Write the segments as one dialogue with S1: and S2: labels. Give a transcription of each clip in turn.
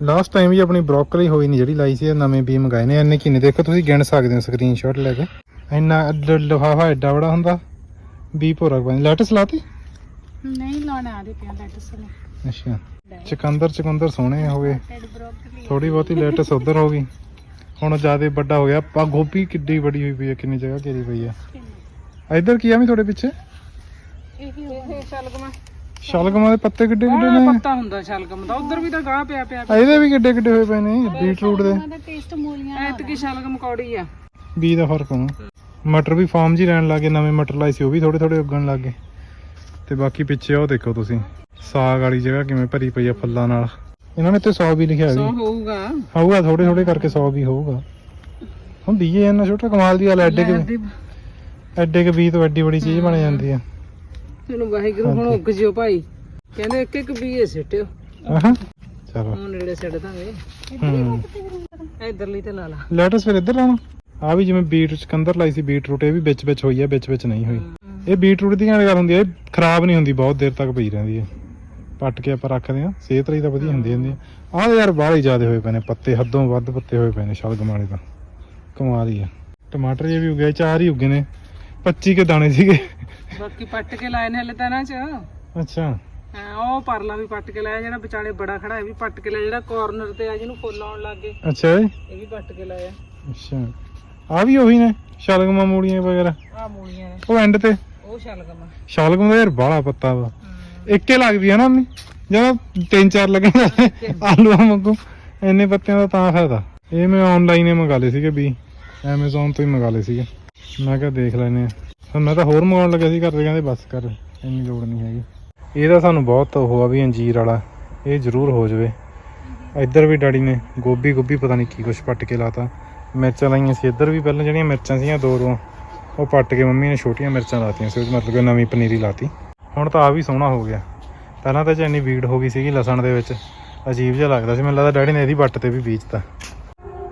S1: Last time ਵੀ ਆਪਣੀ broccoli ਹੋਈ ਨਹੀਂ ਜਿਹੜੀ ਲਾਈ ਸੀ ਨਵੇਂ ਬੀ ਮੰਗਾਏ ਨੇ ਇੰਨੇ ਕਿੰਨੇ ਦੇਖੋ ਤੁਸੀਂ ਗਿਣ ਸਕਦੇ ਹੋ ਸਕਰੀਨਸ਼ਾਟ ਲੈ ਕੇ। ਇੰਨਾ ਲਿਫਾਫਾ ਐਡਾ ਬੜਾ ਹੁੰਦਾ ਬੀ ਭੋਰਾ ਬਣ ਲੈਟਸ ਲਾਤੀ?
S2: ਨਹੀਂ ਲਾਉਣਾ ਆ ਦੇ ਪਿਆ ਲੈਟਸ ਨੇ
S1: ਅੱਛਾ। ਚਕੰਦਰ ਚਕੰਦਰ ਸੋਹਣੇ ਹੋ ਗਏ ਥੋੜੀ ਬਹੁਤੀ ਲੈਟਸ ਉਧਰ ਹੋ ਗਈ। ਹੁਣ ਜ਼ਿਆਦਾ ਵੱਡਾ ਹੋ ਗਿਆ। ਪਾ ਗੋਭੀ ਕਿੱਡੀ ਵੱਡੀ ਹੋਈ ਪਈ ਹੈ ਕਿੰਨੀ ਜਗ੍ਹਾ ਘੇਰੀ ਪਈ ਹੈ ਇੱਧਰ ਕੀ ਆ ਵੀ ਤੁਹਾਡੇ ਪਿੱਛੇ?
S2: ਇਹ ਹੀ
S3: ਇਹ ਸ਼ਲਗਮ
S1: ਸ਼ਲਗਮਾਂ ਦੇ ਪੱਤੇ ਕਿੱਡੇ ਕਿੱਡੇ ਨੇ?
S3: ਪੱਤਾ ਹੁੰਦਾ ਸ਼ਲਗਮ ਦਾ ਉਧਰ ਵੀ ਤਾਂ ਗਾਹ ਪਿਆ ਪਿਆ
S1: ਆ, ਇਹਦੇ ਵੀ ਕਿੱਡੇ ਕਿੱਡੇ ਹੋਏ ਪਏ ਨੇ ਬੀਟਰੂਟ ਦੇ।
S2: ਦਾ ਟੇਸਟ ਮੂਲੀਆਂ
S3: ਐਤਕੀ ਸ਼ਲਗਮ ਕੌੜੀ ਆ।
S1: ਬੀ ਦਾ ਫ਼ਰਕ ਹੋਣਾ। ਮਟਰ ਵੀ ਫਾਰਮ ਜੀ ਰਹਿਣ ਲੱਗੇ ਨਵੇਂ ਮਟਰ ਲਾਏ ਸੀ ਉਹ ਵੀ ਥੋੜੇ ਥੋੜੇ ਉੱਗਣ ਲੱਗੇ ਤੇ ਬਾਕੀ ਪਿੱਛੇ ਉਹ ਦੇਖੋ ਤੁਸੀਂ ਸਾਗ ਵਾਲੀ ਜਗ੍ਹਾ ਕਿਵੇਂ ਭਰੀ ਪਈ ਆ ਫੁੱਲਾਂ ਨਾਲ। ਇਹਨਾਂ ਨੇ ਤੇ 100 ਵੀ ਲਿਖਿਆ
S3: ਸੋ
S1: ਵੀ।
S3: ਹੋਊਗਾ।
S1: ਹੋਊਗਾ ਥੋੜੇ ਥੋੜੇ ਕਰਕੇ 100 ਵੀ ਹੋਊਗਾ। ਹੁੰਦੀ ਹੈ ਇੰਨਾ ਛੋਟਾ ਕਮਾਲ ਦੀ ਗੱਲ ਐਡੇ ਕੇ ਐਡੇ ਕੇ ਬੀ ਤੋਂ ਐਡੀ ਬੜੀ ਚੀਜ਼ ਬਣ ਜਾਂਦੀ ਆ।
S3: ਤੈਨੂੰ ਵਾਹਿਗੁਰੂ ਹੁਣ ਉੱਗ ਜਿਓ ਭਾਈ। ਕਹਿੰਦੇ ਇੱਕ ਇੱਕ ਬੀਏ ਸਿੱਟਿਓ।
S1: ਆਹਾਂ। ਚਲੋ।
S3: ਹੁਣ ਨੇੜੇ ਸਿੱਟ ਦਾਂਗੇ।
S1: ਹੂੰ।
S3: ਇਧਰਲੀ ਤੇ ਲਾ ਲਾ।
S1: ਲੈਟਸ ਫਿਰ ਇੱਧਰ ਲਾਉਣਾ। ਆ ਵੀ ਜਿਵੇਂ ਬੀਟ ਚਕੰਦਰ ਲਾਈ ਸੀ ਬੀਟਰੂਟ ਇਹ ਵੀ ਵਿੱਚ ਵਿੱਚ ਹੋਈ ਆ ਵਿੱਚ ਵਿੱਚ ਨਹੀਂ ਹੋਈ। ਇਹ ਬੀਟਰੂਟ ਦੀ ਗੱਲ ਹੁੰਦੀ ਹੈ ਖਰਾਬ ਨਹੀਂ ਹੁੰਦੀ ਬਹੁਤ ਦੇਰ ਤੱਕ ਪਈ ਰਹਿੰਦੀ ਹੈ ਪੱਟ ਕੇ ਆਪਾਂ ਰੱਖਦੇ ਆ ਸਿਹਤ ਲਈ ਤਾਂ ਵਧੀਆ ਹੁੰਦੀ ਹੁੰਦੀ ਆ। ਯਾਰ ਬਾਹਲੇ ਜ਼ਿਆਦੇ ਹੋਏ ਪਏ ਨੇ ਪੱਤੇ ਹੱਦੋਂ ਵੱਧ ਪੱਤੇ ਹੋਏ ਪਏ ਨੇ ਸ਼ਲਗਮ ਵਾਲੇ ਤਾਂ। ਕਮਾਲ ਹੀ ਆ। ਟਮਾਟਰ ਇਹ ਵੀ ਉੱਗੇ ਚਾਰ ਹੀ ਉੱਗੇ ਨੇ। 25 ਕੇ ਦਾਣੇ ਸੀਗੇ।
S3: ਬਾਕੀ ਪੱਟ ਕੇ ਲਾਏ ਨੇ ਹਲੇ ਤਾਂ ਇਹਨਾਂ ਚ।
S1: ਅੱਛਾ।
S3: ਹਾਂ, ਉਹ ਪਰਲਾ ਵੀ ਪੱਟ ਕੇ ਲਾਇਆ ਜਿਹੜਾ ਵਿਚਾਲੇ ਬੜਾ ਖੜਾ ਇਹ ਵੀ ਪੱਟ ਕੇ ਲਾਇਆ ਜਿਹੜਾ ਕਾਰਨਰ ਤੇ ਆ ਜਿਹਨੂੰ ਫੁੱਲ ਆਉਣ ਲੱਗ ਗਏ।
S1: ਅੱਛਾ ਜੀ।
S3: ਇਹ ਵੀ ਪੱਟ ਕੇ ਲਾਇਆ।
S1: ਅੱਛਾ। ਆ ਵੀ ਉਹੀ ਨੇ ਸ਼ਲਗਮਾਂ ਮੂਲੀਆਂ ਵਗੈਰਾ।
S3: ਆ ਮੂਲੀਆਂ ਨੇ।
S1: ਉਹ ਐਂਡ ਤੇ।
S3: ਉਹ ਸ਼ਲਗਮ।
S1: ਸ਼ਲਗਮ ਦਾ ਯਾਰ ਬਾਹਲਾ ਪੱਤਾ ਵਾ। ਇੱਕੇ ਲੱਗਦੀ ਆ ਨਾ ਅੰਮੀ ਜਦੋਂ ਤਿੰਨ ਚਾਰ ਲੱਗਣ ਆਲੂਆਂ ਵਾਂਗੂ। ਇੰਨੇ ਪੱਤਿਆਂ ਦਾ ਤਾਂ ਫਾਇਦਾ। ਇਹ ਮੈਂ ਆਨਲਾਈਨ ਹੀ ਮੰਗਾ ਲਏ ਸੀਗੇ ਵੀ Amazon ਤੋਂ ਹੀ ਮੰਗਾ ਲਏ ਸੀਗੇ। ਮੈਂ ਕਿਹਾ ਦੇਖ ਲੈਨੇ ਆ ਮੈਂ ਤਾਂ ਹੋਰ ਮੰਗਾਉਣ ਲੱਗਿਆ ਸੀ ਘਰ ਦੇ, ਕਹਿੰਦੇ ਬਸ ਕਰ, ਇੰਨੀ ਲੋੜ ਨਹੀਂ ਹੈਗੀ। ਇਹਦਾ ਸਾਨੂੰ ਬਹੁਤ ਉਹ ਆ ਵੀ ਅੰਜੀਰ ਵਾਲਾ, ਇਹ ਜ਼ਰੂਰ ਹੋ ਜਾਵੇ। ਇੱਧਰ ਵੀ ਡੈਡੀ ਨੇ ਗੋਭੀ ਗੋਭੀ ਪਤਾ ਨਹੀਂ ਕੀ ਕੁਛ ਪੱਟ ਕੇ ਲਾਤਾ। ਮਿਰਚਾਂ ਲਾਈਆਂ ਸੀ, ਇੱਧਰ ਵੀ ਪਹਿਲਾਂ ਜਿਹੜੀਆਂ ਮਿਰਚਾਂ ਸੀਗੀਆਂ ਦੋ ਦੋ, ਉਹ ਪੱਟ ਕੇ ਮੰਮੀ ਨੇ ਛੋਟੀਆਂ ਮਿਰਚਾਂ ਲਾਤੀਆਂ ਸੀ ਉਹ ਮਤਲਬ ਕਿ ਨਵੀਂ ਪਨੀਰੀ ਲਾਤੀ। ਹੁਣ ਤਾਂ ਆ ਵੀ ਸੋਹਣਾ ਹੋ ਗਿਆ। ਪਹਿਲਾਂ ਤਾਂ ਇੰਨੀ ਵੀੜ ਹੋ ਗਈ ਸੀਗੀ ਲਸਣ ਦੇ ਵਿੱਚ, ਅਜੀਬ ਜਿਹਾ ਲੱਗਦਾ ਸੀ, ਮੈਨੂੰ ਲੱਗਦਾ ਡੈਡੀ ਨੇ ਇਹਦੀ ਵੱਟ ਤੇ ਵੀ ਬੀਜਤਾ।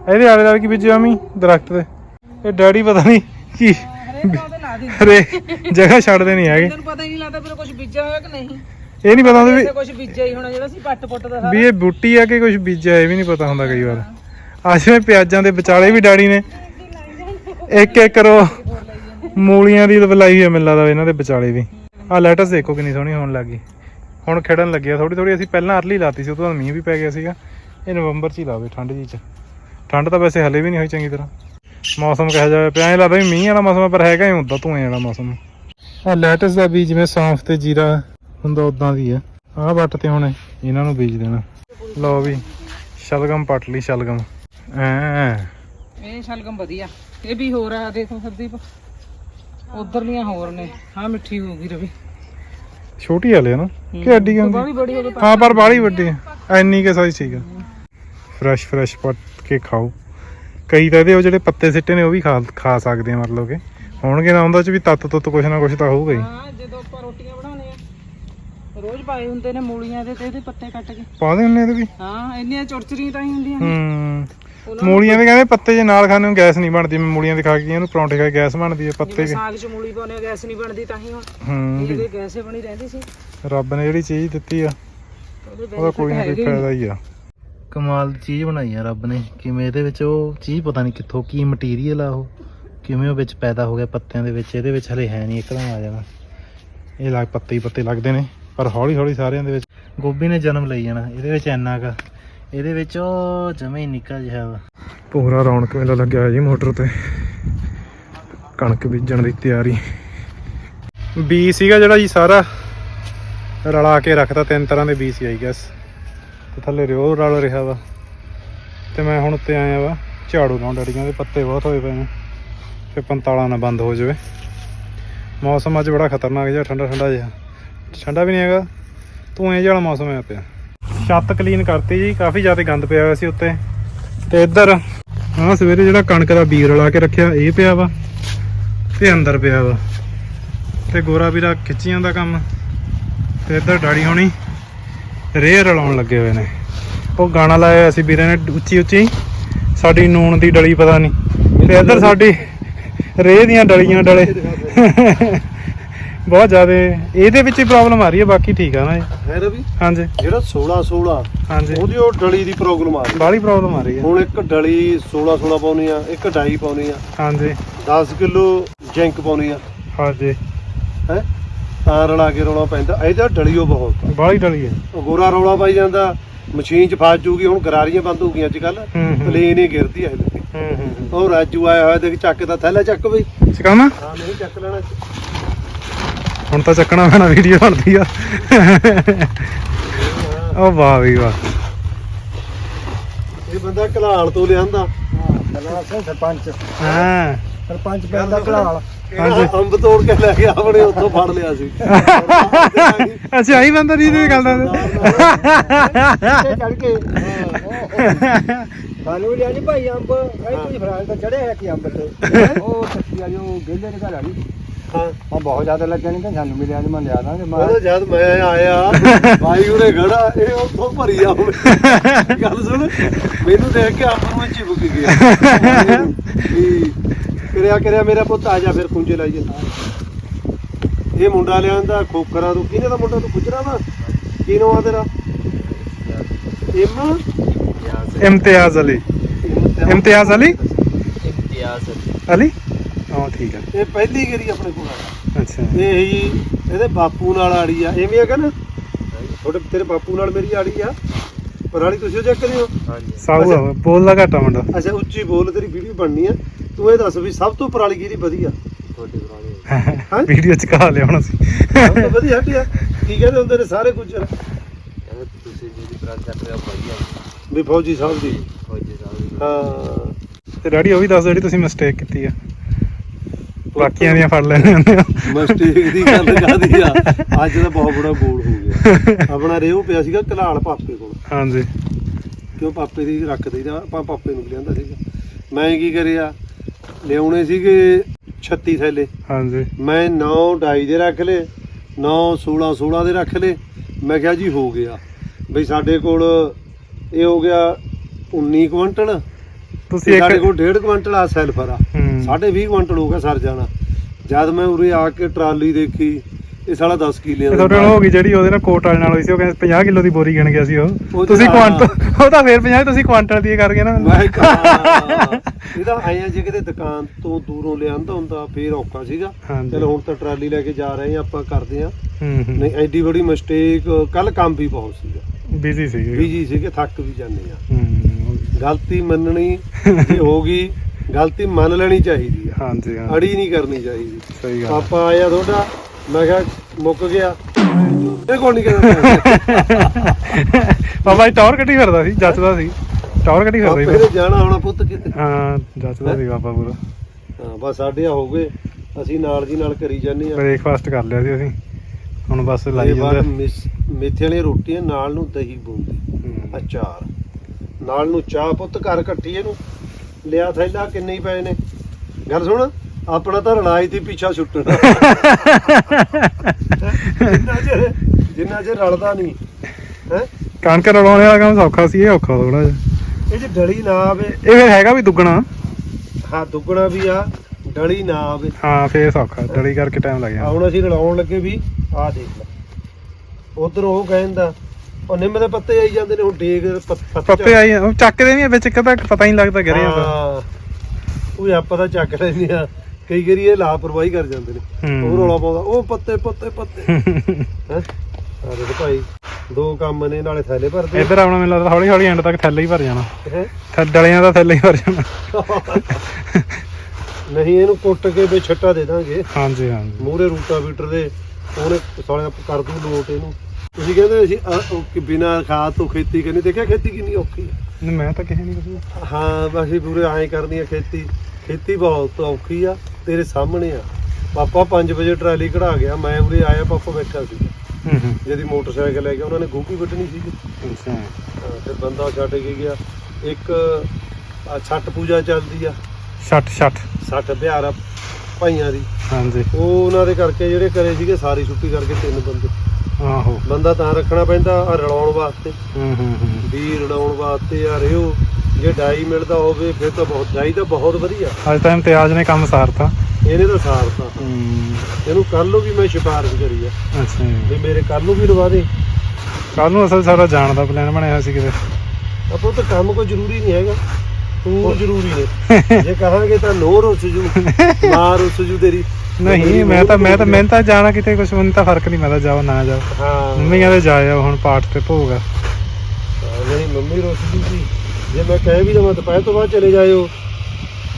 S1: ਇਹਦੇ ਆਲੇ ਦੁਆਲੇ ਕੀ ਬੀਜਿਆ ਮੰਮੀ, ਦਰਖਤ ਤੇ? ਇਹ ਡੈਡੀ ਪਤਾ ਨਹੀਂ ਕੀ?
S3: ਲਾ ਦੇ
S1: ਜਗ੍ਹਾ ਛੱਡਦੇ ਨਹੀਂ ਹੈਗੇ।
S3: ਤੈਨੂੰ ਪਤਾ ਹੀ ਨਹੀਂ ਲੱਗਦਾ ਫਿਰ ਕੁਝ ਬੀਜਿਆ ਹੋਇਆ ਕਿ ਨਹੀਂ।
S1: ਇਹ ਨਹੀਂ ਪਤਾ ਹੁੰਦਾ ਵੀ
S3: ਕੁਝ ਬੀਜਿਆ ਹੀ ਹੋਣਾ ਜਿਹੜਾ ਸੀ ਪੱਟ ਪੁੱਟ ਦਾ ਸਾਰਾ।
S1: ਵੀ ਇਹ ਬੂਟੀ ਆ ਕਿ ਕੁਝ ਬੀਜਿਆ ਇਹ ਵੀ ਨਹੀਂ ਪਤਾ ਹੁੰਦਾ ਕਈ ਵਾਰ। ਅੱਜ ਮੈਂ ਪਿਆਜ਼ਾਂ ਦੇ ਵਿਚਾਲੇ ਵੀ ਡੈਡੀ ਨੇ ਇੱਕ ਇੱਕ ਕਰੋ ਮੂਲੀਆਂ ਦੀ ਬਲਾਈ ਹੈ ਮੈਨੂੰ ਲੱਗਦਾ ਇਹਨਾਂ ਦੇ ਵਿਚਾਲੇ ਵੀ। ਆ ਲੈਟਸ ਦੇਖੋ ਕਿੰਨੀ ਸੋਹਣੀ ਹੋਣ ਲੱਗੀ ਹੁਣ ਖਿੜਨ ਲੱਗਿਆ ਥੋੜੀ ਥੋੜੀ ਅਸੀਂ ਪਹਿਲਾਂ ਅਰਲੀ ਲਾਤੀ ਸੀ ਉਹ ਤੋਂ ਬਾਅਦ ਮੀਂਹ ਵੀ ਪੈ ਗਿਆ ਸੀਗਾ। ਇਹ ਨਵੰਬਰ ਚ ਹੀ ਲਾਵੇ ਠੰਡ ਜੀ ਚ। ਠੰਡ ਤਾਂ ਵੈਸੇ ਹਲੇ ਵੀ ਨਹੀਂ ਹੋਈ ਚੰਗੀ ਤਰ੍ਹਾਂ। ਮੌਸਮ ਕਿਹੋ ਜਿਹਾ ਪਿਆ? ਐ ਲੱਗਦਾ ਵੀ ਮੀਂਹ ਵਾਲਾ ਮੌਸਮ ਆ, ਪਰ ਹੈਗਾ ਹੀ ਹੁੰਦਾ ਧੂਏ ਵਾਲਾ ਮੌਸਮ। ਆ ਲੈਟਸ ਦਾ ਬੀਜ ਜਿਵੇਂ ਸੌਂਫ ਤੇ ਜੀਰਾ ਹੁੰਦਾ ਉਦਾਂ ਦੀ ਆ। ਆਹ ਵੱਟ ਤੇ ਹੁਣ ਇਹਨਾਂ ਨੂੰ ਬੀਜ ਦੇਣਾ। ਲਓ ਵੀ ਸ਼ਲਗਮ ਪੱਟ ਲਈ ਸ਼ਲਗਮ। ਐ
S3: ਇਹ ਸ਼ਲਗਮ ਵਧੀਆ। ਇਹ ਵੀ ਹੋਰ ਆ ਦੇਖੋ ਹਰਦੀਪ ਉਧਰਲੀਆਂ ਹੋਰ ਨੇ। ਹਾਂ ਮਿੱਠੀ ਹੋ ਗਈ ਰਵੀ।
S1: ਛੋਟੀ ਵਾਲੇ ਨਾ? ਕਿ ਐਡੀ ਕੀ ਹੁੰਦੀ?
S3: ਬਾਲੀ ਬੜੀ ਹੋ ਗਈ
S1: ਹਾਂ ਪਰ ਬਾਹਲੀ ਵੱਡੀ ਆ। ਐਨੀ ਕੇ ਸਾਈਜ਼ ਠੀਕ ਆ। ਫਰੈਸ਼ ਫਰੈਸ਼ ਪੱਟ ਕੇ ਖਾਓ। ਕਈ ਤਾਂ ਇਹਦੇ ਉਹ ਜਿਹੜੇ ਪੱਤੇ ਸਿੱਟੇ ਨੇ ਉਹ ਵੀ ਖਾ ਖਾ ਸਕਦੇ ਆ ਮਤਲਬ ਕਿ। ਹੋਣਗੇ ਨਾ ਉਹਦੇ ਚ ਵੀ ਤੱਤ ਤੁੱਤ ਕੁਛ ਨਾ ਕੁਛ ਤਾਂ ਹੋਊਗਾ ਹੀ।
S3: ਹਾਂ ਜਦੋਂ ਆਪਾਂ ਰੋਟੀਆਂ ਬਣਾਉਣੇ ਆ ਰੋਜ਼ ਪਾਏ ਹੁੰਦੇ ਨੇ ਮੂਲੀਆਂ ਦੇ ਤੇ ਇਹਦੇ ਪੱਤੇ ਕੱਟ ਕੇ।
S1: ਪਾ ਦੇ ਉਹਨੇ ਇਹਦੇ ਵੀ?
S3: ਹਾਂ ਇੰਨੀਆਂ ਚੁਰਚਰੀਆਂ ਤਾਂ ਹੀ ਹੁੰਦੀਆਂ ਨੇ।
S1: ਹੂੰ।
S3: ਉਹਨਾਂ
S1: ਮੂਲੀਆਂ ਦੇ ਕਹਿੰਦੇ ਪੱਤੇ ਜੇ ਨਾਲ ਖਾਣੇ ਨੂੰ ਗੈਸ ਨਹੀਂ ਬਣਦੀ ਮੈਂ ਮੂਲੀਆਂ ਦੇ ਖਾ ਕੇ ਇਹਨੂੰ ਪਰੌਂਠੇ ਖਾ ਕੇ ਗੈਸ ਬਣਦੀ ਹੈ ਪੱਤੇ
S3: ਜਿਵੇਂ ਸਾਗ ਚ ਮੂਲੀ ਪਾਉਣੇ ਆ, ਗੈਸ ਨਹੀਂ ਬਣਦੀ ਤਾਂ ਹੀ ਹੁਣ
S1: ਹੂੰ ਵੀ।
S3: ਇਹਦੇ ਗੈਸੇ ਬਣੀ ਰਹਿੰਦੀ ਸੀ।
S1: ਰੱਬ ਨੇ ਜਿਹੜੀ ਚੀਜ਼ ਦਿੱਤੀ ਆ
S3: ਉਹਦੇ
S1: ਉਹਦਾ ਕੋਈ ਨਾ ਕੋਈ
S3: ਹੈਗੇ
S1: ਫਾਇਦਾ ਹੀ ਆ। ਕਮਾਲ ਦੀ ਚੀਜ਼ ਬਣਾਈ ਆ ਰੱਬ ਨੇ। ਕਿਵੇਂ ਇਹਦੇ ਵਿੱਚ ਉਹ ਚੀਜ਼ ਪਤਾ ਨਹੀਂ ਕਿੱਥੋਂ ਕੀ ਮਟੀਰੀਅਲ ਆ ਉਹ। ਕਿਵੇਂ ਉਹ ਵਿੱਚ ਪੈਦਾ ਹੋ ਗਿਆ ਪੱਤਿਆਂ ਦੇ ਵਿੱਚ, ਇਹਦੇ ਵਿੱਚ ਹਲੇ ਹੈ ਨਹੀਂ ਇੱਕਦਮ ਆ ਜਾਣਾ। ਇਹ ਲੱਗ ਪੱਤੇ ਹੀ ਪੱਤੇ ਲੱਗਦੇ ਨੇ, ਪਰ ਹੌਲੀ ਹੌਲੀ ਸਾਰਿਆਂ ਦੇ ਵਿੱਚ। ਗੋਭੀ ਨੇ ਜਨਮ ਲਈ ਜਾਣਾ, ਇਹਦੇ ਵਿੱਚ ਇੰਨਾ ਕਾ। ਇਹਦੇ ਵਿੱਚ ਉਹ ਜਮੇ ਹੀ ਨਿੱਕਾ ਜਿਹਾ ਵਾ। ਪੂਰਾ ਰੌਣਕ ਮੇਲਾ ਲੱਗਿਆ ਹੋਇਆ ਜੀ ਮੋਟਰ ਤੇ। ਕਣਕ ਬੀਜਣ ਦੀ ਤਿਆਰੀ। ਬੀ ਸੀਗਾ ਜਿਹੜਾ ਜੀ ਸਾਰਾ। ਰਲਾ ਕੇ ਰੱਖਦਾ ਤਿੰਨ ਤਰ੍ਹਾਂ ਦੇ ਬੀ ਸੀ ਆਈ ਗੈਸ ਤੇ ਥੱਲੇ ਰਿਓ ਰਲ ਰਿਹਾ ਵਾ। ਤੇ ਮੈਂ ਹੁਣ ਉੱਤੇ ਆਇਆ ਵਾ, ਝਾੜੂ ਲਾਉਣ ਡੈਡੀ ਦੇ ਪੱਤੇ ਬਹੁਤ ਹੋਏ ਪਏ ਨੇ ਤੇ ਪੰਤਾਲਾ ਨਾ ਬੰਦ ਹੋ ਜਾਵੇ। ਮੌਸਮ ਅੱਜ ਬੜਾ ਖਤਰਨਾਕ ਜਿਹਾ, ਠੰਡਾ ਠੰਡਾ ਜਿਹਾ। ਠੰਡਾ ਵੀ ਨਹੀਂ ਹੈਗਾ, ਧੂਏ ਜਿਹਾ ਵਾਲਾ ਮੌਸਮ ਹੈ ਪਿਆ। ਛੱਤ ਕਲੀਨ ਕਰਤੀ ਜੀ, ਕਾਫੀ ਜ਼ਿਆਦਾ ਗੰਦ ਪਿਆ ਹੋਇਆ ਸੀ ਉੱਤੇ। ਤੇ ਇੱਧਰ, ਆਹ ਸਵੇਰੇ ਜਿਹੜਾ ਕਣਕ ਦਾ ਬੀਜ ਰਲਾ ਕੇ ਰੱਖਿਆ, ਇਹ ਪਿਆ ਵਾ, ਤੇ ਅੰਦਰ ਪਿਆ ਵਾ। ਤੇ ਗੋਰਾ ਵੀਰਾ ਖਿੱਚੀਆਂ ਦਾ ਕੰਮ। ਤੇ ਇੱਧਰ ਡਾੜੀ ਹੋਣੀ, ਰੇਹ ਰਲਾਉਣ ਲੱਗੇ ਹੋਏ ਨੇ। ਉਹ ਗਾਣਾ ਲਾਇਆ ਹੋਇਆ ਸੀ ਵੀਰੇ ਨੇ ਉੱਚੀ ਉੱਚੀ। ਸਾਡੀ ਨੂਣ ਦੀ ਡਲੀ ਪਤਾ ਨਹੀਂ। ਤੇ ਇੱਧਰ ਸਾਡੀ ਰੇਹ ਦੀਆਂ ਡਲੀਆਂ ਡਲੇ। ਬਹੁਤ ਜ਼ਿਆਦਾ। ਇਹਦੇ ਵਿੱਚ ਹੀ ਪ੍ਰੋਬਲਮ ਆ ਰਹੀ ਹੈ ਬਾਕੀ ਠੀਕ ਆ ਨਾ ਇਹ।
S4: ਹੈ ਰਵੀ
S1: ਹਾਂਜੀ।
S4: ਜਿਹੜਾ 16 16
S1: ਹਾਂਜੀ।
S4: ਉਹਦੀ ਉਹ ਡਲੀ ਦੀ ਪ੍ਰੋਬਲਮ ਆ ਰਹੀ
S1: ਬਾਹਲੀ ਪ੍ਰੋਬਲਮ ਆ ਰਹੀ ਹੈ।
S4: ਹੁਣ ਇੱਕ ਡਲੀ 16 16 ਪਾਉਣੀ ਆ ਇੱਕ ਡਾਈ ਪਾਉਣੀ ਆ।
S1: ਹਾਂਜੀ।
S4: 10 ਕਿਲੋ ਜਿੰਕ ਪਾਉਣੀ ਆ।
S1: ਹਾਂਜੀ।
S4: ਹੈ? ਤਾਂ ਰਲਾ ਕੇ ਰੌਲਾ ਪੈਂਦਾ ਇਹਦਾ ਡਲੀਓ ਬਹੁਤ ਆ।
S1: ਬਾਹਲੀ ਡਲੀ ਹੈ
S4: ਉਹ ਗੋਰਾ ਰੌਲਾ ਪਾਈ ਜਾਂਦਾ ਮਸ਼ੀਨ 'ਚ ਫਸ ਜੂਗੀ ਹੁਣ ਗਰਾਰੀਆਂ ਬੰਦ ਹੋ ਗਈਆਂ ਅੱਜ ਕੱਲ
S1: ਹੂੰ ਹੂੰ।
S4: ਪਲੇਨ ਹੀ ਗਿਰਦੀ ਆ ਇਹ
S1: ਹੂੰ ਹੂੰ
S4: ਉਹ ਰਾਜੂ ਆਇਆ ਹੋਇਆ ਦੇਖ ਚੱਕ ਦਾ ਥੈਲਾ ਚੱਕ ਬਈ।
S1: ਚਕਾਵਾਂ
S4: ਹਾਂ ਨਹੀਂ ਚੱਕ ਲੈਣਾ
S1: ਹੁਣ ਤਾਂ ਚੱਕਣਾ ਪੈਣਾ ਵੀਡੀਓ ਬਣਦੀ ਆ। ਉਹ ਵਾਹ ਵੀ ਵਾਹ।
S4: ਇਹ ਬੰਦਾ ਕਲਾਲ ਤੋਂ ਲਿਆਂਦਾ।
S5: ਸਰਪੰਚ।
S1: ਹਾਂ।
S5: ਸਰਪੰਚ ਪਿੰਡ ਦਾ ਘਲਾਲ
S1: ਹਾਂਜੀ।
S4: ਇਹ ਅੰਬ ਤੋੜ ਕੇ ਲੈ ਗਿਆ ਆਪਣੇ ਉੱਥੋਂ ਫੜ ਲਿਆ ਸੀ।
S1: ਅੱਛਾ ਆਹੀ ਬੰਦਾ ਨਹੀਂ ਤੇ ਗੱਲ ਦਾ
S5: ਤੇ ਚੜ ਕੇ ਸਾਨੂੰ ਲਿਆ ਜੀ ਭਾਈ ਅੰਬ। ਇਹ ਕੁਝ ਤਾਂ ਚੜਿਆ ਹੈ ਕਿ ਅੰਬ ਤੇ ਉਹ ਸੱਚੀ ਆ ਜੋ ਗੇਲੇ ਦੇ ਘਰ ਵਾਲੀ।
S4: ਹਾਂ।
S5: ਹਾਂ ਬਹੁਤ ਜ਼ਿਆਦਾ ਲੱਗੇ ਨਹੀਂ ਤੇ ਸਾਨੂੰ ਮਿਲਿਆ ਨਹੀਂ ਮੈਂ ਲਿਆ ਦਾਂਗੇ ਮੈਂ
S4: ਉਹਦਾ ਜਦ ਮੈਂ ਆਇਆ ਬਾਈ ਉਰੇ ਖੜਾ ਇਹ ਉੱਥੋਂ ਭਰੀ ਆ ਹੁਣ। ਗੱਲ ਸੁਣ ਮੈਨੂੰ ਦੇਖ ਕੇ ਅੰਬ ਨੂੰ ਚਿਪਕ ਗਿਆ। ਵੀ ਕਰਿਆ ਕਰਿਆ ਮੇਰਾ ਪੁੱਤ ਆ ਜਾ ਫਿਰ ਖੁੰਝੇ ਲਾਈਏ ਇਹ ਮੁੰਡਾ ਲਿਆਂਦਾ ਖੋਖਰਾਂ ਤੋਂ। ਕਿਹਨੇ ਦਾ ਮੁੰਡਾ ਤੂੰ ਪੁੱਛਣਾ ਵਾ? ਕੀ ਨਾਮ ਆ ਤੇਰਾ? ਇਮ?
S1: ਇਮਤਿਆਜ਼ ਅਲੀ। ਇਮਤਿਆਜ਼। ਅਲੀ?
S5: ਇਮਤਿਆਜ਼
S1: ਅਲੀ। ਹਾਂ ਠੀਕ ਹੈ।
S4: ਇਹ ਪਹਿਲੀ ਗਰੀ ਆਪਣੇ ਕੋਲ ਆਇਆ
S1: ਅੱਛਾ।
S4: ਇਹ ਹੀ ਇਹਦੇ ਬਾਪੂ ਨਾਲ ਆੜੀ ਆ। ਐਵੇਂ ਹੈਗਾ ਨਾ? ਤੁਹਾਡੇ ਤੇਰੇ ਬਾਪੂ ਨਾਲ ਮੇਰੀ ਆੜੀ ਆ। ਪਰਾਲੀ ਤੁਸੀਂ ਉਹ ਚੈੱਕ ਕਰਿਓ
S5: ਹਾਂਜੀ।
S1: ਸਾਊ ਆ ਬੋਲਦਾ ਘਾਟਾ ਮੁੰਡਾ।
S4: ਅੱਛਾ ਉੱਚੀ ਬੋਲ ਤੇਰੀ ਵੀਡੀਓ ਬਣਨੀ ਆ। ਤੂੰ ਇਹ ਦੱਸ ਵੀ ਸਭ ਤੋਂ ਪਰਾਲੀ ਕਿਹਦੀ ਵਧੀਆ।
S5: ਤੁਹਾਡੇ ਪੁਰਾਣੇ
S4: ਹਾਂ?
S1: ਵੀਡੀਓ ਚ ਕਹਾ ਲਿਆ ਹੁਣ ਅਸੀਂ
S4: ਸਭ ਤੋਂ ਵਧੀਆ ਹੱਟੀ ਆ। ਕੀ ਕਹਿੰਦੇ ਹੁੰਦੇ ਨੇ ਸਾਰੇ ਗੁੱਜਰ
S5: ਕਹਿੰਦੇ ਤੁਸੀਂ ਜਿਹੜੀ ਪ੍ਰਾਂਤ ਕਰ ਰਹੇ ਹੋ ਭਾਈ
S4: ਵੀ ਫੌਜੀ ਸਾਹਿਬ ਦੀ।
S5: ਫੌਜੀ ਸਾਹਿਬ
S4: ਹਾਂ।
S1: ਤੇ ਡੈਡੀ ਉਹ ਵੀ ਦੱਸ ਜਿਹੜੀ ਤੁਸੀਂ ਮਿਸਟੇਕ ਕੀਤੀ ਆ। ਬਾਕੀਆਂ ਦੀਆਂ ਫੜ ਲੈਣੇ ਹੁੰਦੇ ਆ
S4: ਮਸਟੇਕ ਦੀ ਗੱਲ ਕਰਦੀ ਆ। ਅੱਜ ਤਾਂ ਬਹੁਤ ਬੜਾ ਗੋਲ ਹੋ ਗਿਆ। ਆਪਣਾ ਰੇਹੂ ਪਿਆ ਸੀਗਾ ਕਲਾਲ ਪਾਪੇ ਕੋਲ।
S1: ਹਾਂਜੀ।
S4: ਕਿਉਂ ਪਾਪੇ ਦੀ ਰੱਖ ਦਈਦਾ ਆਪਾਂ ਪਾਪੇ ਨੂੰ ਲਿਆਂਦਾ ਸੀਗਾ। ਮੈਂ ਕੀ ਕਰਿਆ? ਲਿਆਉਣੇ ਸੀਗੇ 36 ਥੈਲੇ।
S1: ਹਾਂਜੀ।
S4: ਮੈਂ 9 ਡਾਈ ਦੇ ਰੱਖ ਲਏ 9 16 16 ਦੇ ਰੱਖ ਲਏ। ਮੈਂ ਕਿਹਾ ਜੀ ਹੋ ਗਿਆ। ਬਈ ਸਾਡੇ ਕੋਲ ਇਹ ਹੋ ਗਿਆ 19 ਕੁਇੰਟਲ
S1: ਤੁਸੀਂ
S4: ਤੇ ਸਾਡੇ
S1: ਇੱਕ
S4: ਕੋਲ 1.5 ਕੁਇੰਟਲ ਆ ਸੈਲਫਰ ਆ।
S1: ਹੂੰ।
S4: ਸਾਢੇ 20 ਕੁਇੰਟਲ ਹੋ ਗਿਆ ਸਰ ਜਾਣਾ। ਜਦ ਮੈਂ ਉਰੇ ਆ ਕੇ ਟਰਾਲੀ ਦੇਖੀ ਇਹ ਸਾਲਾ 10 ਕਿੱਲਿਆਂ
S1: ਇਹ
S4: ਦਾ
S1: ਤੁਹਾਡੇ ਨਾਲ ਹੋ ਗਈ ਜਿਹੜੀ ਉਹਦੇ ਨਾਲ ਕੋਟ ਵਾਲੇ ਨਾਲ ਹੋਈ ਸੀ ਉਹ ਕਹਿੰਦੇ 50 ਕਿਲੋ ਦੀ ਬੋਰੀ ਗਿਣ ਗਿਆ ਸੀ ਉਹ।
S4: ਉਹ
S1: ਤੁਸੀਂ ਕੁਆਂਟਲ ਉਹ ਤਾਂ ਫੇਰ 50 ਤੁਸੀਂ ਕੁਆਂਟਲ ਦੀ ਕਰ ਗਏ ਨਾ।
S4: ਮੈਂ ਕਹਾਂ ਇਹਦਾ ਆਇਆ ਜੇ ਕਿਤੇ ਦੁਕਾਨ ਤੋਂ ਦੂਰੋਂ ਲਿਆਂਦਾ ਹੁੰਦਾ ਫੇਰ ਔਖਾ ਸੀਗਾ।
S1: ਹਾਂਜੀ।
S4: ਚਲੋ ਹੁਣ ਤਾਂ ਟਰਾਲੀ ਲੈ ਕੇ ਜਾ ਰਹੇ ਆ ਆਪਾਂ ਕਰਦੇ ਆ
S1: ਹੂੰ
S4: ਨਹੀਂ ਐਡੀ ਬੜੀ ਮਿਸਟੇਕ ਕੱਲ ਕੰਮ ਵੀ ਬਹੁਤ ਸੀਗਾ।
S1: ਬਿਜ਼ੀ ਸੀਗੇ।
S4: ਬੀਜੀ ਸੀਗੇ ਥੱਕ ਵੀ ਜਾਂਦੇ ਆ
S1: ਹੂੰ
S4: ਗਲਤੀ ਮੰਨਣੀ ਜੇ ਹੋ ਗਈ ਗਲਤੀ ਮੰਨ ਲੈਣੀ ਚਾਹੀਦੀ ਆ।
S1: ਹਾਂਜੀ ਹਾਂ
S4: ਅੜੀ ਨਹੀਂ ਕਰਨੀ ਚਾਹੀਦੀ।
S1: ਸਹੀ ਗੱਲ
S4: ਪਾਪਾ ਆਇਆ ਤੁਹਾਡਾ ਮੈਂ ਕਿਹਾ ਮੁੱਕ ਗਿਆ। ਇਹ ਕੋਲ ਨਹੀਂ ਕਰਦਾ
S1: ਬਾਬਾ ਜੀ ਟੌਰ ਕੱਢੀ ਫਿਰਦਾ ਸੀ ਜੱਚਦਾ ਸੀ। ਟੌਰ ਕੱਢੀ ਫਿਰਦਾ ਸੀ
S4: ਨੇ ਜਾਣਾ ਹੋਣਾ ਪੁੱਤ ਕਿਤੇ।
S1: ਹਾਂ ਜੱਚਦਾ ਸੀ ਬਾਬਾ ਪੂਰਾ।
S4: ਹਾਂ ਬਸ ਸਾਡੇ ਆ ਹੋ ਗਏ। ਅਸੀਂ ਨਾਲ ਦੀ ਨਾਲ ਕਰੀ ਜਾਂਦੇ ਆ
S1: ਬ੍ਰੇਕਫਾਸਟ ਕਰ ਲਿਆ ਸੀ ਅਸੀਂ। ਹੁਣ ਬਸ ਲਾਈ ਜਾਂਦਾ
S4: ਮੇਥੇ ਵਾਲੀਆਂ ਰੋਟੀਆਂ ਨਾਲ ਨੂੰ ਦਹੀਂ ਬੂੰਦੀ। ਅਚਾਰ। ਨਾਲ ਨੂੰ ਚਾਹ ਪੁੱਤ ਘਰ ਕੱਟੀ ਇਹਨੂੰ। ਲਿਆ ਥੈਲਾ ਕਿੰਨੇ ਹੀ ਪਏ ਨੇ। ਗੱਲ ਸੁਣ। ਆਪਣਾ ਤਾਂ ਰਲਾਈ ਤੇ ਪਿੱਛਾ ਛੁੱਟਣਾ ਜਿੰਨਾ ਚਿਰ ਜਿੰਨਾ ਚਿਰ ਰਲਦਾ ਨਹੀਂ ਹੈ?
S1: ਕਣਕ ਰਲਾਉਣੇ ਵਾਲਾ ਕੰਮ ਸੌਖਾ ਸੀ ਇਹ ਔਖਾ ਥੋੜਾ ਜਿਹਾ।
S4: ਇਹ ਜੇ ਡਲੀ ਨਾ ਆਵੇ।
S1: ਇਹ ਫਿਰ ਹੈਗਾ ਵੀ ਦੁੱਗਣਾ।
S4: ਹਾਂ ਦੁੱਗਣਾ ਵੀ ਆ ਡਲੀ ਨਾ ਆਵੇ।
S1: ਹਾਂ ਫੇਰ ਸੌਖਾ ਡਲੀ ਕਰਕੇ ਟਾਈਮ ਲੱਗ
S4: ਆ
S1: ਜਾਂਦਾ
S4: ਹੁਣ ਅਸੀਂ ਰਲਾਉਣ ਲੱਗੇ ਵੀ ਆਹ ਦੇਖ ਲੈ। ਉਧਰ ਉਹ ਕਹਿੰਦਾ ਉਹ ਨਿੰਮ ਦੇ ਪੱਤੇ ਆਈ ਜਾਂਦੇ ਨੇ ਹੁਣ ਡੇਗ ਪੱਤ-
S1: ਆਈ ਚੱਕਦੇ ਨਹੀਂ ਵਿੱਚ ਇੱਕ ਤਾਂ ਪਤਾ ਹੀ ਨਹੀਂ ਲੱਗਦਾ ਗਿਰੇ
S4: ਹਾਂ ਉਹ ਆਪਾਂ ਤਾਂ ਚੱਕ ਲੈਂਦੇ ਆ। ਕਈ ਵਾਰੀ ਇਹ ਲਾਪਰਵਾਹੀ ਕਰ ਜਾਂਦੇ ਨੇ।
S1: ਹੂੰ।
S4: ਉਹ ਰੌਲਾ ਪਾਉਂਦਾ ਉਹ ਪੱਤੇ ਪੱਤੇ ਪੱਤੇ। ਹੈ। ਦੇਖ ਭਾਈ ਦੋ ਕੰਮ ਨੇ ਨਾਲੇ ਥੈਲੇ ਭਰਦੇ
S1: ਇੱਧਰ ਆਉਣਾ ਮੈਨੂੰ ਲੱਗਦਾ ਹੌਲੀ ਹੌਲੀ ਐਂਡ ਤੱਕ ਥੱਲੇ ਹੀ ਭਰ ਜਾਣਾ।
S4: ਹੈਂ?
S1: ਡਲਿਆਂ ਦਾ ਥੱਲੇ ਹੀ ਭਰ ਜਾਣਾ।
S4: ਨਹੀਂ ਇਹਨੂੰ ਕੁੱਟ ਕੇ ਵੀ ਛੱਟਾ ਦੇ ਦਾਂਗੇ।
S1: ਹਾਂਜੀ ਹਾਂਜੀ।
S4: ਮੂਹਰੇ ਰੂਟਾਵੀਟਰ ਦੇ ਉਹਨੇ ਸਾਲਿਆ ਕਰ ਦੂ ਲੋਟ ਇਹਨੂੰ। ਤੁਸੀਂ ਕਹਿੰਦੇ ਉਹ ਕਿ ਬਿਨਾਂ ਖਾਦ ਤੋਂ ਖੇਤੀ ਕਰਨੀ ਦੇਖਿਆ ਖੇਤੀ ਕਿੰਨੀ ਔਖੀ ਹੈ?
S1: ਮੈਂ ਤਾਂ ਕਿਸੇ ਨਹੀਂ ਕੁਝ
S4: ਹਾਂ ਬਸ ਪੂਰੇ ਐਂ ਕਰਨੀ ਆ ਖੇਤੀ। ਖੇਤੀ ਬਹੁਤ ਔਖੀ ਆ ਤੇਰੇ ਸਾਹਮਣੇ ਆ। ਪਾਪਾ 5 ਵਜੇ ਟਰਾਲੀ ਕਢਾ ਗਿਆ ਮੈਂ ਉਰੇ ਆਇਆ ਪਾਪਾ ਬੈਠਾ ਸੀ।
S1: ਹੂੰ ਹੂੰ।
S4: ਜਿਹਦੀ ਮੋਟਰਸਾਈਕਲ ਲੈ ਕੇ ਉਹਨਾਂ ਨੇ ਗੋਭੀ ਵੱਢਣੀ ਸੀ।
S1: ਅੱਛਾ।
S4: ਤੇ ਬੰਦਾ ਛੱਡ ਕੇ ਗਿਆ। ਇੱਕ ਆਹ ਛੱਟ ਪੂਜਾ ਚੱਲਦੀ ਆ।
S1: ਛੱਟ ਛੱਟ
S4: ਛੱਟ ਬਿਹਾਰ ਆ ਭਾਈਆਂ ਦੀ।
S1: ਹਾਂਜੀ।
S4: ਉਹ ਉਹਨਾਂ ਦੇ ਕਰਕੇ ਜਿਹੜੇ ਕਰੇ ਸੀਗੇ ਸਾਰੀ ਛੁੱਟੀ ਕਰਕੇ ਤਿੰਨ ਬੰਦੇ।
S1: ਆਹੋ।
S4: ਬੰਦਾ ਤਾਂ ਰੱਖਣਾ ਪੈਂਦਾ ਰਲਾਉਣ ਵਾਸਤੇ।
S1: ਹੂੰ ਹੂੰ ਹੂੰ।
S4: ਵੀ ਰਲਾਉਣ ਵਾਸਤੇ ਆ ਰਿਓ। ਜੇ ਡਾਈ ਮਿਲਦਾ ਹੋਵੇ ਫਿਰ ਤਾਂ ਬਹੁਤ ਡਾਈ ਤਾਂ ਬਹੁਤ ਵਧੀਆ।
S1: ਅੱਜ ਤਾਂ ਇਮਤਿਆਜ਼ ਨੇ ਕੰਮ ਸਾਰਤਾ।
S4: ਇਹਨੇ ਤਾਂ ਸਾਰਤਾ।
S1: ਹੂੰ।
S4: ਇਹਨੂੰ ਕੱਲ ਨੂੰ ਵੀ ਮੈਂ ਸਿਫਾਰਿਸ਼ ਕਰੀ ਆ।
S1: ਅੱਛਾ
S4: ਵੀ ਮੇਰੇ ਕੱਲ ਨੂੰ ਵੀ ਲਵਾ ਦੇ।
S1: ਕੱਲ ਨੂੰ ਅਸਲ ਸਾਡਾ ਜਾਣ ਦਾ ਪਲਾਨ ਬਣਿਆ ਹੋਇਆ ਸੀ ਕਿਤੇ।
S4: ਆਪੋ ਤਾਂ ਕੰਮ ਕੋਈ ਜ਼ਰੂਰੀ ਨਹੀਂ ਹੈਗਾ। ਤੂੰ ਜ਼ਰੂਰੀ ਨੇ। ਜੇ ਕਹਾਂਗੇ ਤਾਂ ਨੋ ਰੁੱਸ ਜੂ। ਮਾਰ ਰੁੱਸ ਜੂ ਤੇਰੀ।
S1: ਨਹੀਂ ਮੈਂ ਤਾਂ ਮੈਂ ਤਾਂ ਮੈਂ ਤਾਂ ਜਾਣਾ ਕਿਤੇ ਕੁਝ ਮੈਨੂੰ ਤਾਂ ਫ਼ਰਕ ਨਹੀਂ ਮੈਂ ਤਾਂ ਜਾਓ ਨਾ ਜਾਓ।
S4: ਹਾਂ।
S1: ਮੰਮੀ ਕਹਿੰਦੇ ਜਾ ਜਾਓ ਹੁਣ ਪਾਠ ਤੇ ਭੋਗ ਆ।
S4: ਨਹੀਂ ਮੰਮੀ ਰੁੱਸ ਜੂਗੀ ਜੇ ਮੈਂ ਕਹਿ ਵੀ ਦਵਾਂ ਦੁਪਹਿਰ ਤੋਂ ਬਾਅਦ ਚਲੇ ਜਾਇਓ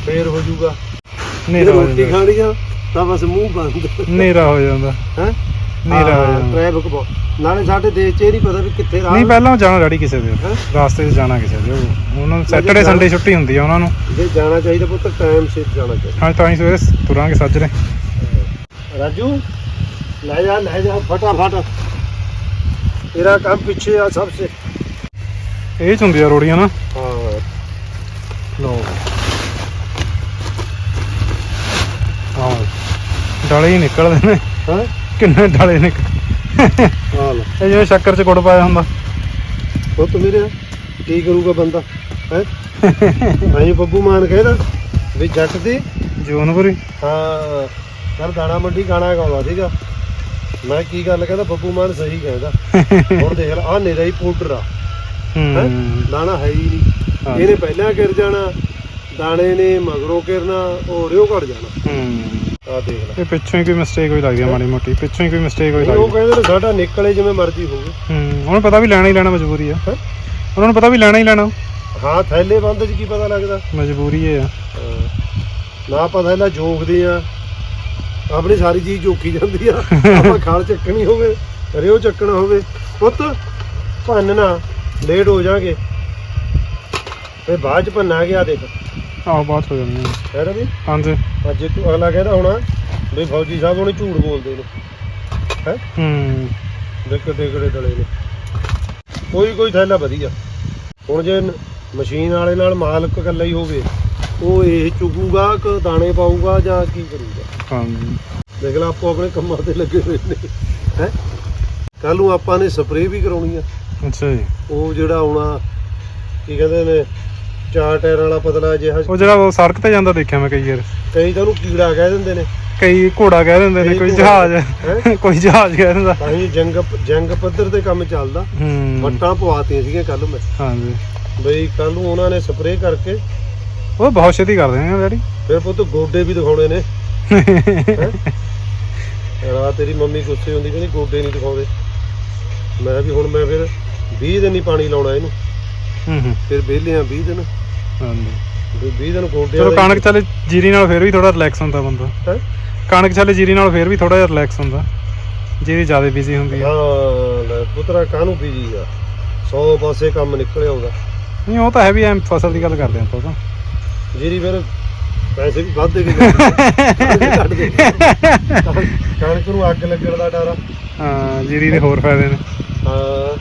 S4: ਫੇਰ ਹੋ ਜਾਊਗਾ। ਜੇ
S1: ਹਨੇਰਾ ਹੋ
S4: ਰੋਟੀ
S1: ਜਾਂਦਾ।
S4: ਖਾਣੀ ਆ ਤਾਂ ਬਸ ਮੂੰਹ ਬੰਦ।
S1: ਹਨੇਰਾ ਹੋ ਜਾਂਦਾ।
S4: ਹੈ?
S1: ਹਨੇਰਾ ਹੋ ਜਾਂਦਾ।
S4: ਟ੍ਰੈਫਿਕ ਬਹੁਤ ਨਾਲੇ ਸਾਡੇ ਦੇਸ਼ 'ਚ ਇਹ ਨਹੀਂ ਪਤਾ ਵੀ ਕਿੱਥੇ ਰਾਹ
S1: ਨਹੀਂ ਪਹਿਲਾਂ ਜਾਣਾ ਡੈਡੀ ਕਿਸੇ ਦੇ।
S4: ਹੈਂ?
S1: ਰਾਸਤੇ 'ਚ ਜਾਣਾ ਕਿਸੇ ਦੇ। ਉਹ- ਉਹਨਾਂ ਨੂੰ ਸੈਟਰਡੇ ਸੰਡੇ ਛੁੱਟੀ ਹੁੰਦੀ ਆ ਉਹਨਾਂ ਨੂੰ।
S4: ਜੇ ਜਾਣਾ ਚਾਹੀਦਾ ਪੁੱਤ ਟਾਈਮ ਸਿਰ ਜਾਣਾ ਚਾਹੀਦਾ।
S1: ਹਾਂ ਤਾਂ ਹੀ ਸਵੇਰੇ ਤੁਰਾਂਗੇ ਸੱਜਰੇ
S4: ਰਾਜੂ ਲੈ ਜਾ ਲੈ ਜਾ ਫਟਾਫਟ। ਤੇਰਾ ਕੰਮ ਪਿੱਛੇ ਆ ਸਭ ਸੇ।
S1: ਇਹ ਚ ਹੁੰਦੀ ਆ ਰੋੜੀਆਂ ਨਾ।
S4: ਹਾਂ।
S1: ਲੋ ਹਾਂ ਡਲੇ ਹੀ ਨਿਕਲਦੇ ਨੇ।
S4: ਹਾਂ?
S1: ਕਿੰਨੇ ਡਲੇ ਨਿਕਲ
S4: ਆ ਲੈ
S1: ਇਹ ਜਿਵੇਂ ਸ਼ੱਕਰ ਚ ਗੁੜ ਪਾਇਆ ਹੁੰਦਾ।
S4: ਪੁੱਤ ਮੇਰੇ ਕੀ ਕਰੂਗਾ ਬੰਦਾ? ਹੈ? ਐਂ ਬੱਬੂ ਮਾਨ ਕਹਿੰਦਾ ਵੀ ਜੱਟ ਦੀ
S1: ਜੂਨਪੁਰੀ।
S4: ਹਾਂ। ਕੱਲ ਦਾਣਾ ਮੰਡੀ ਗਾਣਾ ਗਾਉਂਦਾ ਸੀਗਾ। ਮੈਂ ਕੀ ਗੱਲ ਕਹਿੰਦਾ ਬੱਬੂ ਮਾਨ ਸਹੀ ਕਹਿੰਦਾ। ਹੁਣ ਦੇਖ ਲੈ ਆ ਨੇਰਾ ਹੀ ਪਾਊਡਰ ਆ। ਹੈਂ?
S1: ਹੂੰ?
S4: ਦਾਣਾ ਹੈ ਹੀ ਨਹੀਂ। ਇਹਨੇ ਪਹਿਲਾਂ ਗਿਰ ਜਾਣਾ ਦਾਣੇ ਨੇ ਮਗਰੋਂ ਗਿਰਨਾ ਉਹ ਰਿਓ ਘੜ ਜਾਣਾ।
S1: ਹੂੰ।
S4: ਆ ਦੇਖ ਲੈ।
S1: ਇਹ ਪਿੱਛੋਂ ਹੀ ਕੋਈ ਮਿਸਟੇਕ ਹੋਈ ਲੱਗਦੀ ਆ ਮਾੜੀ ਮੋਟੀ। ਪਿੱਛੋਂ ਹੀ ਕੋਈ ਮਿਸਟੇਕ ਹੋਈ
S4: ਨਹੀਂ, ਉਹ
S1: ਲੱਗਦੀ
S4: ਕਹਿੰਦੇ ਨੇ ਸਾਡਾ ਨਿਕਲੇ ਜਿਵੇਂ ਮਰਜ਼ੀ ਹੋਵੇ।
S1: ਹੂੰ ਉਹਨੂੰ ਪਤਾ ਵੀ ਲੈਣਾ ਹੀ ਲੈਣਾ ਮਜਬੂਰੀ ਆ।
S4: ਹੈਂ?
S1: ਉਹਨਾਂ ਨੂੰ ਪਤਾ ਵੀ ਲੈਣਾ ਹੀ ਲੈਣਾ।
S4: ਹਾਂ ਥੈਲੇ ਬੰਦ ਚ ਕੀ ਪਤਾ ਲੱਗਦਾ?
S1: ਮਜਬੂਰੀ ਇਹ ਆ।
S4: ਹਾਂ। ਨਾ ਪਤਾ ਇਹਦਾ ਜੋਖਦੇ ਆ। ਆਪਣੀ ਸਾਰੀ ਚੀਜ਼ ਜੋਖੀ ਜਾਂਦੀ ਆ। ਆਪਾਂ ਖਾਲ ਚੱਕਣੀ ਹੋਵੇ ਰਿਓ ਚੱਕਣਾ ਹੋਵੇ। ਪੁੱਤ ਭੰਨਣਾ ਲੇਟ ਹੋ ਜਾਗੇ ਤੇ ਬਾਅਦ ਚ ਭੰਨਾ ਗਿਆ ਦੇਖ
S1: ਆਹ ਬਾਤ ਹੋ ਜਾਂਦੀ
S4: ਹੈ ਨਾ ਵੀ
S1: ਹਾਂਜੀ।
S4: ਅੱਜ ਤੂੰ ਅਗਲਾ ਕਹਿੰਦਾ ਹੋਣਾ ਵੀ ਫੌਜੀ ਸਾਹਿਬ ਉਹਨੇ ਝੂਠ ਬੋਲਦੇ ਨੇ। ਹੈ?
S1: ਹੂੰ।
S4: ਦੇਖ ਕਿੱਡੇ ਡਲੇ ਨੇ। ਕੋਈ ਕੋਈ ਥੈਲਾ ਵਧੀਆ। ਹੁਣ ਜੇ ਮਸ਼ੀਨ ਵਾਲੇ ਨਾਲ ਮਾਲਕ ਇਕੱਲਾ ਹੀ ਹੋਵੇ ਉਹ ਇਹ ਚੁਗੂਗਾ ਕਿ ਦਾਣੇ ਪਾਊਗਾ ਜਾਂ ਕੀ ਕਰੂਗਾ?
S1: ਹਾਂਜੀ।
S4: ਦੇਖ ਲਾ ਆਪੋ ਆਪਣੇ ਕੰਮਾਂ ਤੇ ਲੱਗੇ ਹੋਏ ਨੇ। ਹੈ? ਕੱਲ ਨੂੰ ਆਪਾਂ ਨੇ ਸਪਰੇਅ ਵੀ ਕਰਾਉਣੀ ਆ।
S1: ਅੱਛਾ ਜੀ।
S4: ਉਹ ਜਿਹੜਾ ਆਉਣਾ ਕੀ ਕਹਿੰਦੇ ਨੇ ਚਾਰ ਟਾਇਰਾਂ ਵਾਲਾ ਪਤਲਾ ਜਿਹਾ।
S1: ਉਹ ਜਿਹੜਾ ਉਹ ਸੜਕ ਤੇ ਜਾਂਦਾ ਦੇਖਿਆ ਮੈਂ ਕਈ ਵਾਰ।
S4: ਕਈ ਤਾਂ ਉਹਨੂੰ ਕੀੜਾ ਕਹਿ ਦਿੰਦੇ ਨੇ।
S1: ਕਈ ਘੋੜਾ ਕਹਿ ਦਿੰਦੇ ਨੇ
S4: ਕਈ।
S1: ਜਹਾਜ਼? ਕੋਈ ਜਹਾਜ਼ ਕਹਿ ਦਿੰਦਾ।
S4: ਤਾਂ ਹੀ ਜੰਗ ਜੰਗ ਪੱਧਰ ਤੇ ਕੰਮ ਚੱਲਦਾ।
S1: ਹੂੰ।
S4: ਵੱਟਾਂ ਪਵਾਤੀਆਂ ਸੀਗੀਆਂ ਕੱਲ ਮੈਂ।
S1: ਹਾਂਜੀ।
S4: ਬਈ ਕੱਲ ਨੂੰ ਉਹਨਾਂ ਨੇ ਸਪਰੇਅ ਕਰਕੇ
S1: ਉਹ ਬਹੁਤ ਛੇਤੀ ਕਰਦੇ ਨੇ ਡੈਡੀ।
S4: ਫਿਰ ਪੁੱਤ ਗੋਡੇ ਵੀ ਦਿਖਾਉਣੇ ਨੇ? ਰਾਤ ਤੇਰੀ ਮੰਮੀ ਗੁੱਸੇ ਹੁੰਦੀ ਕਹਿੰਦੀ ਗੋਡੇ ਨਹੀਂ ਦਿਖਾਉਂਦੇ। ਮੈਂ ਵੀ ਹੁਣ ਮੈਂ ਫਿਰ 20 ਦਿਨ ਹੀ ਪਾਣੀ ਲਾਉਣਾ ਇਹਨੂੰ।
S1: ਹੂੰ ਹੂੰ।
S4: ਫਿਰ ਵਿਹਲੇ ਆ 20 ਦਿਨ।
S1: ਹਾਂਜੀ।
S4: ਵੀ 20 ਦਿਨ ਗੋਡਿਆਂ
S1: ਚਲੋ
S4: ਦਾ ਹੀ-
S1: ਕਣਕ ਚੱਲੇ ਜੀਰੀ ਨਾਲ ਫੇਰ ਵੀ ਥੋੜਾ ਰਿਲੈਕਸ ਹੁੰਦਾ ਬੰਦਾ।
S4: ਹੈਂ?
S1: ਕਣਕ ਚੱਲੇ ਜੀਰੀ ਨਾਲ ਫੇਰ ਵੀ ਥੋੜਾ ਜਿਹਾ ਰਿਲੈਕਸ ਹੁੰਦਾ। ਜੀਰੀ ਜ਼ਿਆਦਾ ਬਿਜ਼ੀ ਹੁੰਦੀ ਆ।
S4: ਹਾਂ ਲੈ ਪੁੱਤਰਾ ਕਾਹਨੂੰ ਬੀਜੀ ਆ? 100 ਪਾਸੇ ਕੰਮ ਨਿਕਲ ਆਉਂਦਾ
S1: ਨਹੀਂ ਉਹ ਤਾਂ ਹੈ ਵੀ ਐ ਫਸਲ ਦੀ ਗੱਲ ਕਰਦੇ ਆ ਆਪਾਂ ਤਾਂ।
S4: ਜੀਰੀ ਫਿਰ ਪੈਸੇ ਵੀ ਵੱਧ ਦੇ ਕੇ ਜਾਂਦੀ। ਕਣਕ ਨੂੰ ਅੱਗ ਲੱਗਣ ਦਾ ਡਰ ਆ।
S1: ਹਾਂ ਜੀਰੀ ਦੇ ਹੋਰ ਫਾਇਦੇ ਨੇ।
S4: ਹਾਂ